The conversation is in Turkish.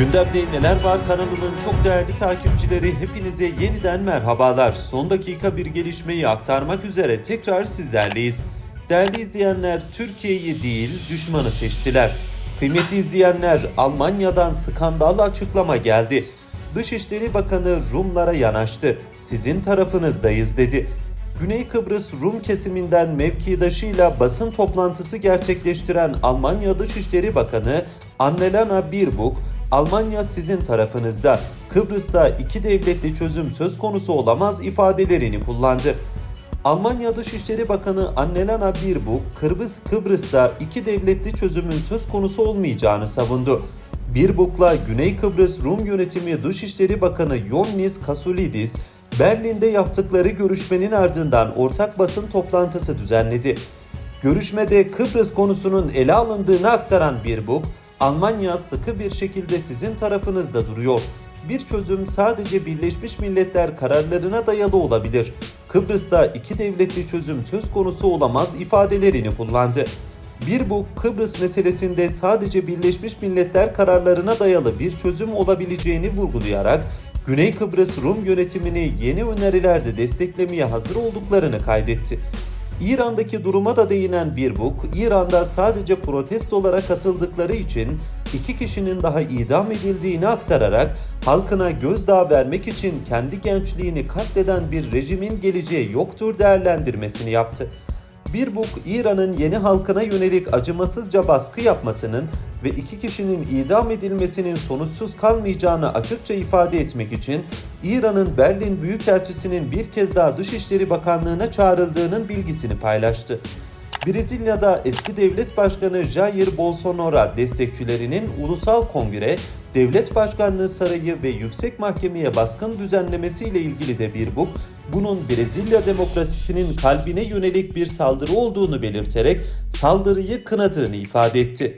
Gündemde Neler Var kanalının çok değerli takipçileri hepinize yeniden merhabalar. Son dakika bir gelişmeyi aktarmak üzere tekrar sizlerleyiz. Değerli izleyenler Türkiye'yi değil düşmanı seçtiler. Kıymetli izleyenler Almanya'dan skandal açıklama geldi. Dışişleri Bakanı Rumlara yanaştı. Sizin tarafınızdayız dedi. Güney Kıbrıs Rum kesiminden mevkidaşıyla basın toplantısı gerçekleştiren Almanya Dışişleri Bakanı Annalena Baerbock, Almanya sizin tarafınızda, Kıbrıs'ta iki devletli çözüm söz konusu olamaz ifadelerini kullandı. Almanya Dışişleri Bakanı Annalena Baerbock, Kıbrıs Kıbrıs'ta iki devletli çözümün söz konusu olmayacağını savundu. Baerbock'la Güney Kıbrıs Rum Yönetimi Dışişleri Bakanı Yonnis Kasulidis, Berlin'de yaptıkları görüşmenin ardından ortak basın toplantısı düzenledi. Görüşmede Kıbrıs konusunun ele alındığını aktaran Baerbock, Almanya sıkı bir şekilde sizin tarafınızda duruyor. Bir çözüm sadece Birleşmiş Milletler kararlarına dayalı olabilir. Kıbrıs'ta iki devletli çözüm söz konusu olamaz ifadelerini kullandı. Bir bu Kıbrıs meselesinde sadece Birleşmiş Milletler kararlarına dayalı bir çözüm olabileceğini vurgulayarak Güney Kıbrıs Rum yönetimini yeni önerilerde desteklemeye hazır olduklarını kaydetti. İran'daki duruma da değinen Birbuk, İran'da sadece protestolara katıldıkları için iki kişinin daha idam edildiğini aktararak halkına gözdağı vermek için kendi gençliğini katleden bir rejimin geleceği yoktur değerlendirmesini yaptı. Birbuk, İran'ın yeni halkına yönelik acımasızca baskı yapmasının ve iki kişinin idam edilmesinin sonuçsuz kalmayacağını açıkça ifade etmek için İran'ın Berlin Büyükelçisi'nin bir kez daha Dışişleri Bakanlığı'na çağrıldığının bilgisini paylaştı. Brezilya'da eski devlet başkanı Jair Bolsonaro destekçilerinin ulusal kongre, devlet başkanlığı sarayı ve yüksek mahkemeye baskın düzenlemesiyle ilgili de bir buk, bunun Brezilya demokrasisinin kalbine yönelik bir saldırı olduğunu belirterek saldırıyı kınadığını ifade etti.